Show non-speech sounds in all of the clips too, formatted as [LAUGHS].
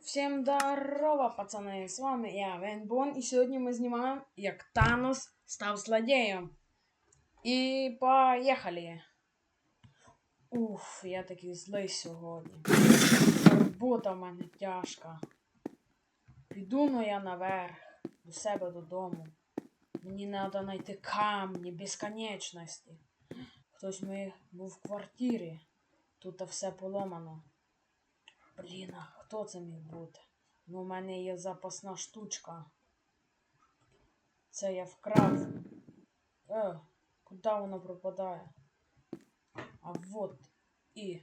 Всем здорово, пацани! З вами я, Венбон, і сьогодні ми знімаємо, як Танос став злодієм. І поїхали! Уф, я такий злий сьогодні. Робота в мене тяжка. Піду ну я наверх, до себе додому. Мені треба знайти камні безконечності. Хтось ми був в квартирі. Тут все поломано. Блін, хто це міг бути? Ну, у мене є запасна штучка. Це я вкрав. Е, куди воно пропадає? А вот і.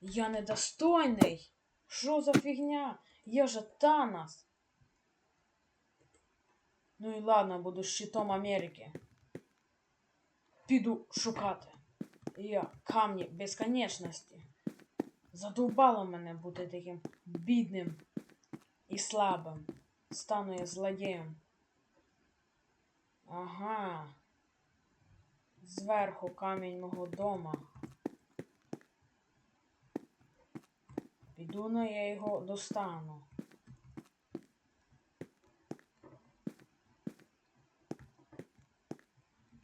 Я недостойний. Що за фігня? Я же Танос. Ну і ладно, буду щитом Америки. Піду шукати. Я камні безконечності. Задовбало мене бути таким бідним і слабим. Стану я злодієм. Ага. Зверху камінь мого дома. Піду на я його достану.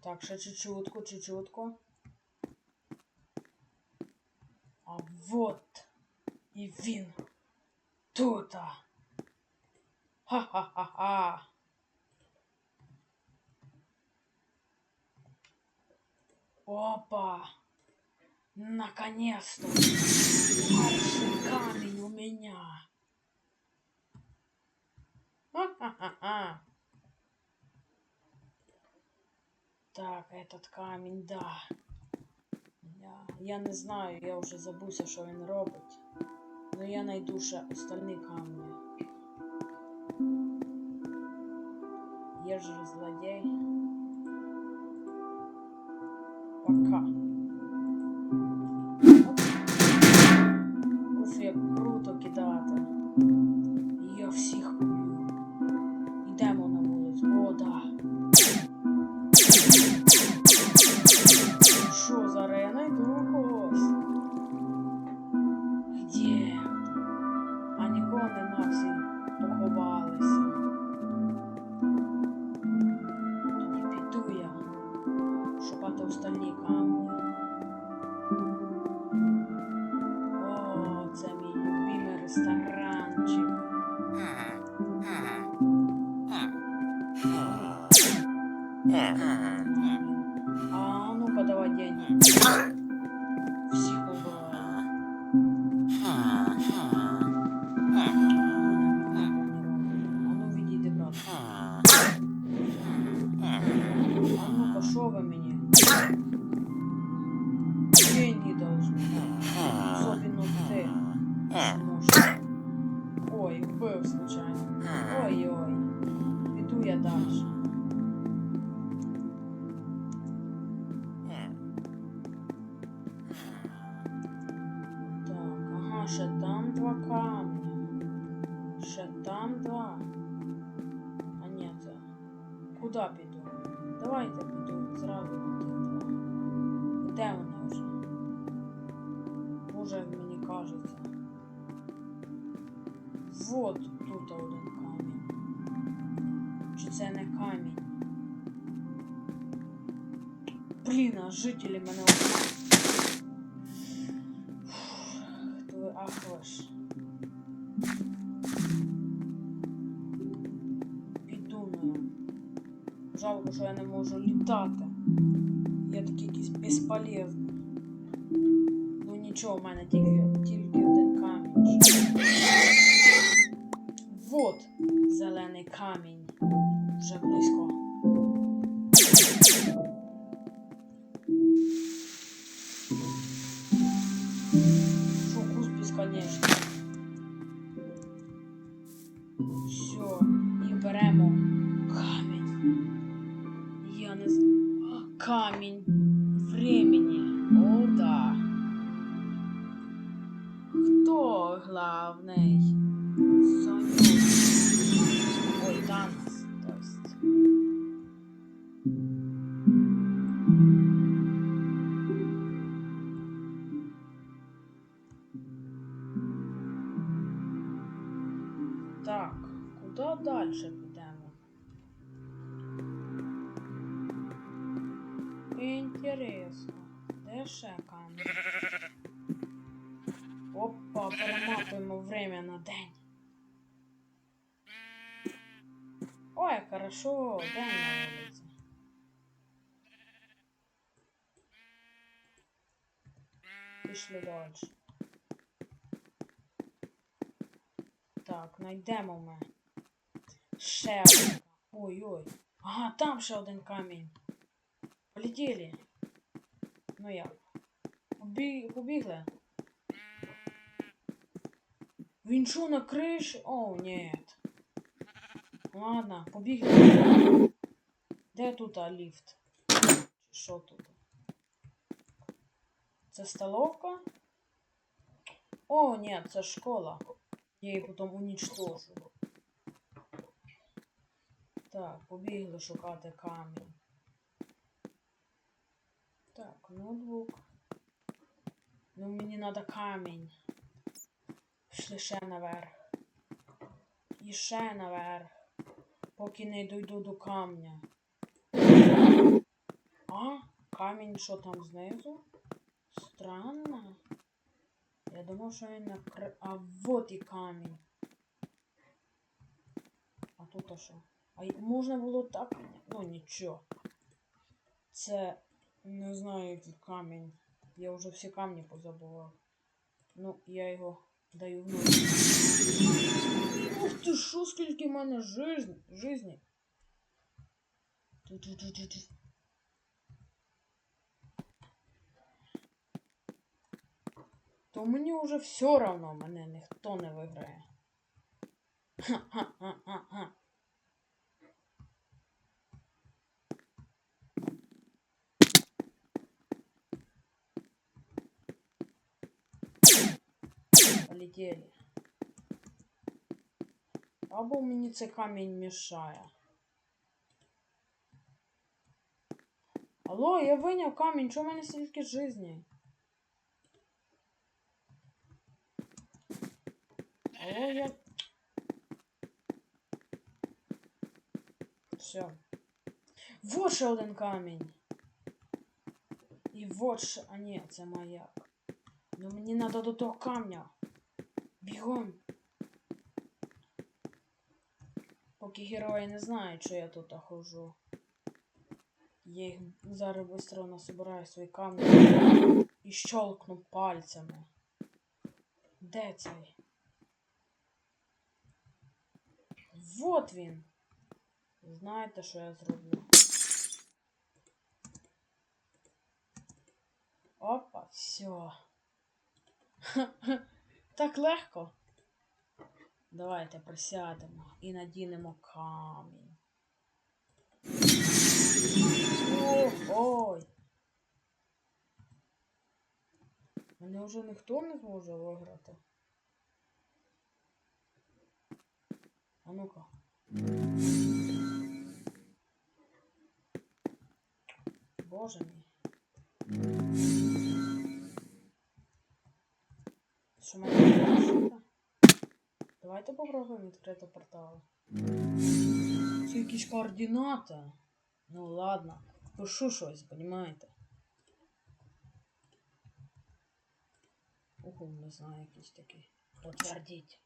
Так, ще чуть-чутку, чуть-чутку. Вот і він. Тута. Ха-ха-ха-ха. Опа. Наконец-то. Хороший камень у меня. Ха-ха-ха-ха. Так, этот камень, да. Я, я не знаю, я вже забувся, що він робить. Ну я найду ще остальні камні. Є ж злодей. Пока. Уф, як ресторанчик. А ну-ка давай деньги. Піду Блін, а жителі мене. Хто ви ахваш? Піду. Жалко, що я не можу літати. Я такий якийсь безполезний. Ну нічого, в мене тільки, тільки один камінь. Вот зелений камінь. Фокус. Все, і беремо камінь. Я не знаю. Камінь Куди далі підемо? Інтересно. Де ще камінь? Опа, перематуємо время на день. Ой, хорошо, день на вулиці. Пішли далі. Так, знайдемо ми. Ще. Ой-ой. Ага, там ще один камінь. Полетіли. Ну як? Побі... Побігли. Він що на криші? О, нет. Ладно, побігли. Де тут а, ліфт? Що тут? Це столовка? О, ні, це школа. Я її потім унічтожу. Так, побігли шукати камінь. Так, ноутбук. Ну, мені треба камінь. Пішли ще наверх. І ще наверх. Поки не дойду до камня. А? Камінь що там знизу? Странно. Я думав, що він на. А вот і камінь. А тут а що? А можна було так? Ну нічого. Це не знаю, який камінь. Я вже всі камні позабував. Ну, я його даю в. Ух ти, що скільки в мене жизнь, жизні. Ту-ту-ту-ту-ту. То мені вже все равно, мене ніхто не виграє. Ха-ха-ха-ха-ха. Полетели. Або мені цей камінь мішає. Алло, я виняв камінь, чого в мене стільки жизни? Алло, я... Все. Вот ще один камінь. І вот ще... А ні, це маяк. Ну мені треба до того камня. Бігом. Поки герої не знають, що я тут хожу. Я їх зараз быстро насобираю свої камні і щелкну пальцями. Де цей? Вот він. Знаєте, що я зроблю? Опа, все. [LAUGHS] Так легко. Давайте присядемо і надінемо камінь. О, ой. Мене вже ніхто не зможе виграти. А ну-ка. Боже мій. Що мене? Давайте попробуємо відкрити портал. Це якісь координати. Ну ладно, пишу щось, понімаєте? Угу, не знаю, якийсь такий. Подтвердіть.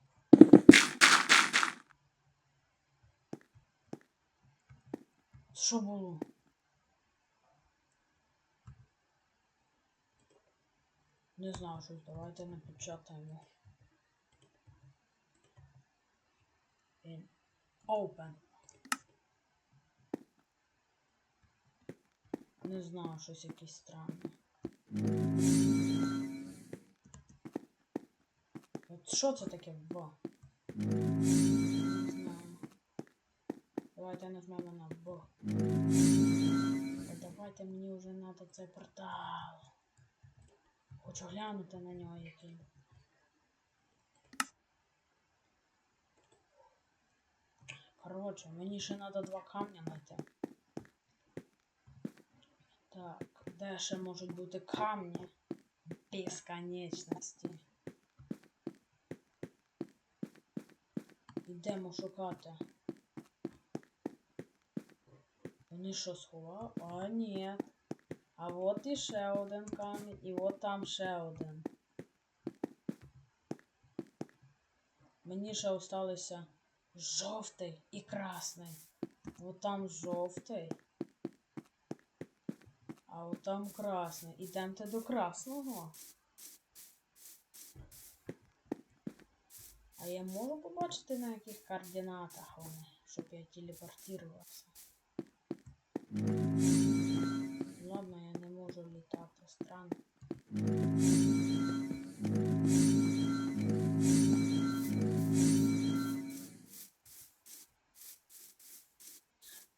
Що було? Не знаю, щось, давайте напечатаємо. In open. Не знаю, щось якесь странне. От що це таке Б? Давайте нажмемо на Б. Та Давайте мені вже надо цей портал. Хочу глянути на нього який. Коротше, мені ще треба два камня знайти. Так, де ще можуть бути камні безконечності? Йдемо шукати. Вони що сховали? А, ні. А от і ще один камінь, і от там ще один. Мені ще осталося жовтий і красний. От там жовтий. А от там красний. Ідемте до красного. А я можу побачити на яких координатах вони, щоб я телепортувався. Можу літати. Странно.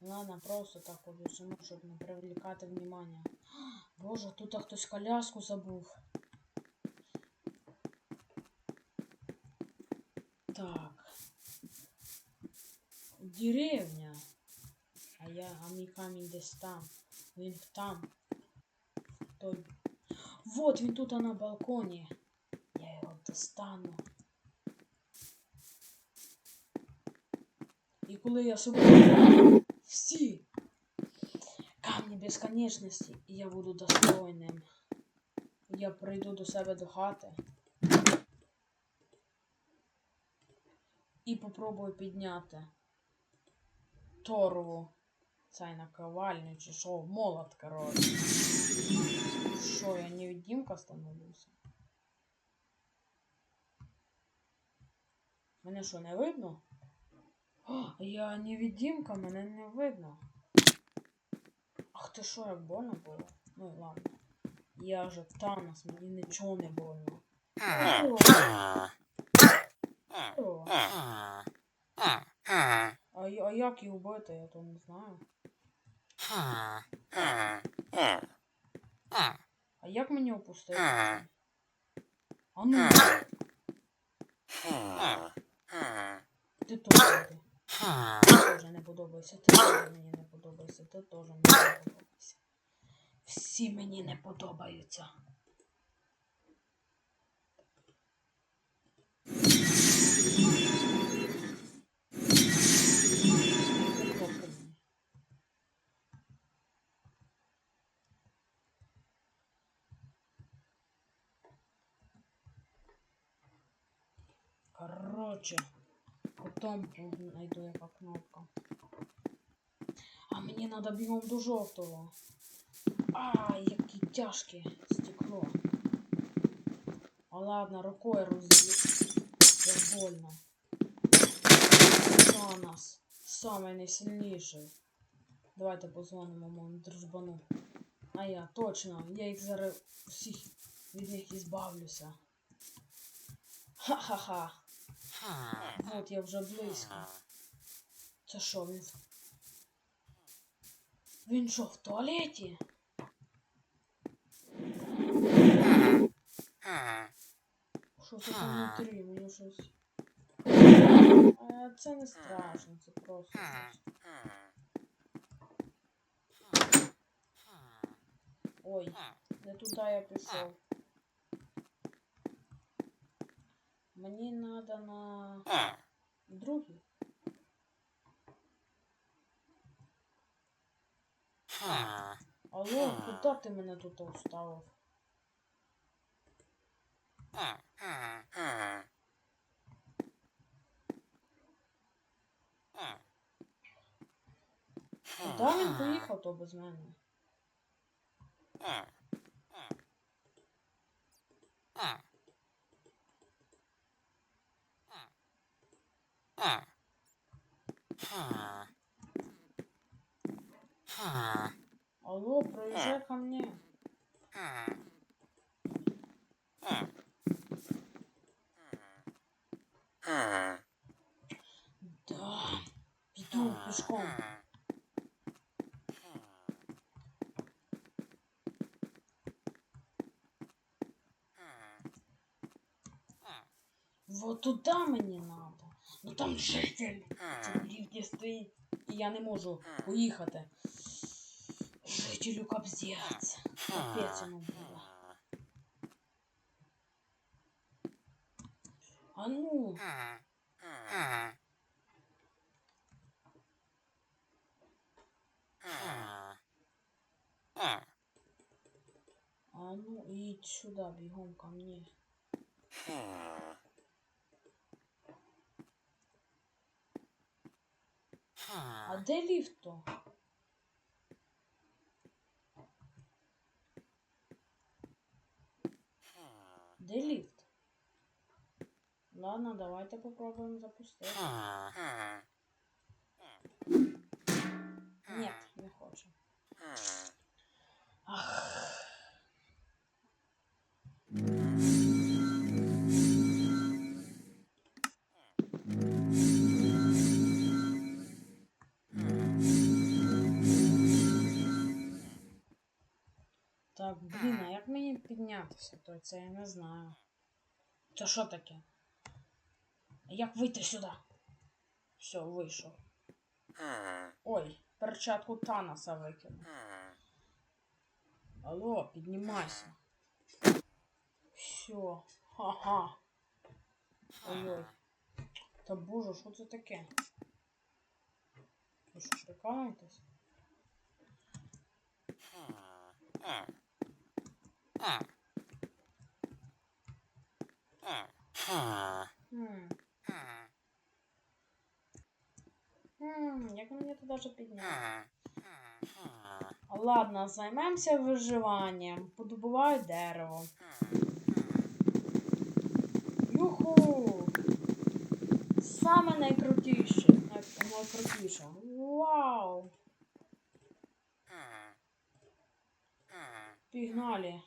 Ладно, просто так сама, щоб не привлекати внимание. Боже, тут хтось коляску забув. Так. Деревня. А я, а мій камінь десь там. Він там. Той. Вот він тут на балконі. Я його достану. І коли я собі всі камні безконечності, і я буду достойним. Я прийду до себе до хати. І попробую підняти торву. Цей наковальню чи що, молот, коротше. Що, я невидимка становлюся? Мене що, не видно? О, я невидимка, мене не видно. Ах ти що, як больно було? Ну ладно. Я же Танос, мені нічого не больно. А, а як її вбити, я то не знаю. А як мені опустити? А ну, ти теж. ти. Теж не подобаєшся, ти теж мені не подобається, ти теж мені не подобаєшся. Всі мені не подобаються. Хто мені? Короче, потом найду яка кнопка. А мені надо бігом до жовтого. А, які тяжке стекло. А ладно, рукою роз'їв. Больно. Танос. Самий найсильніший. Давайте позвонимо моєму дружбану. А я, точно, я їх зараз усіх від них ізбавлюся. Ха-ха-ха. От я вже близько. Це що, він. Він що, в туалеті? Що це там внутрі? Мені щось. А, це не страшно, це просто. Ой, не туди я пішов. Мені надо на другий. Алло, куди ти мене тут оставив? Куди він поїхав то без мене? Алло, проезжай ко мне. Да, иду пешком. Вот туда мені надо. Ну там житель лівні стоїть і я не можу поїхати. Жителю капзець. Капець йому було. А ну. А. Ну и сюда бегом ко мне. А де ліфто? то? Де ліфт? Ладно, давайте попробуем запустити. Нет, не хочу. Це я не знаю. Це що таке? Як вийти сюди? Все, вийшов. Ой, перчатку Таноса викинув. Алло, піднімайся. Все. Ха-ха. Ой-ой. Та боже, що це таке? Ви що, прикалуєтесь? Хм. Хм, як мені туди вже підняти? Ладно, займемося виживанням. Подобуваю дерево. Юху! Саме найкрутіше. Найкрутіше. Вау! Пігнали.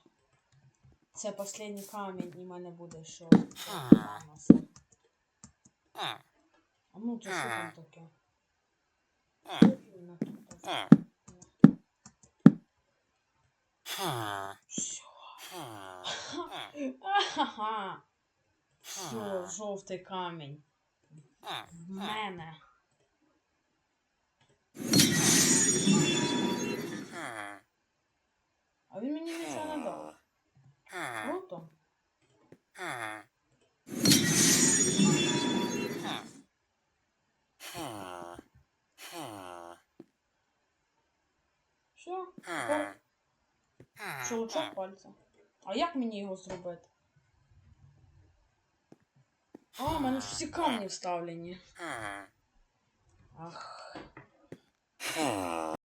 Це останній камінь і в мене буде що. А. ну це що там таке? Все, жовтий камінь. В мене. А він мені нічого не дав. Круто. Все, тепер щелчок пальця. А як мені його зробити? А, в мене ж всі камні вставлені. Ах.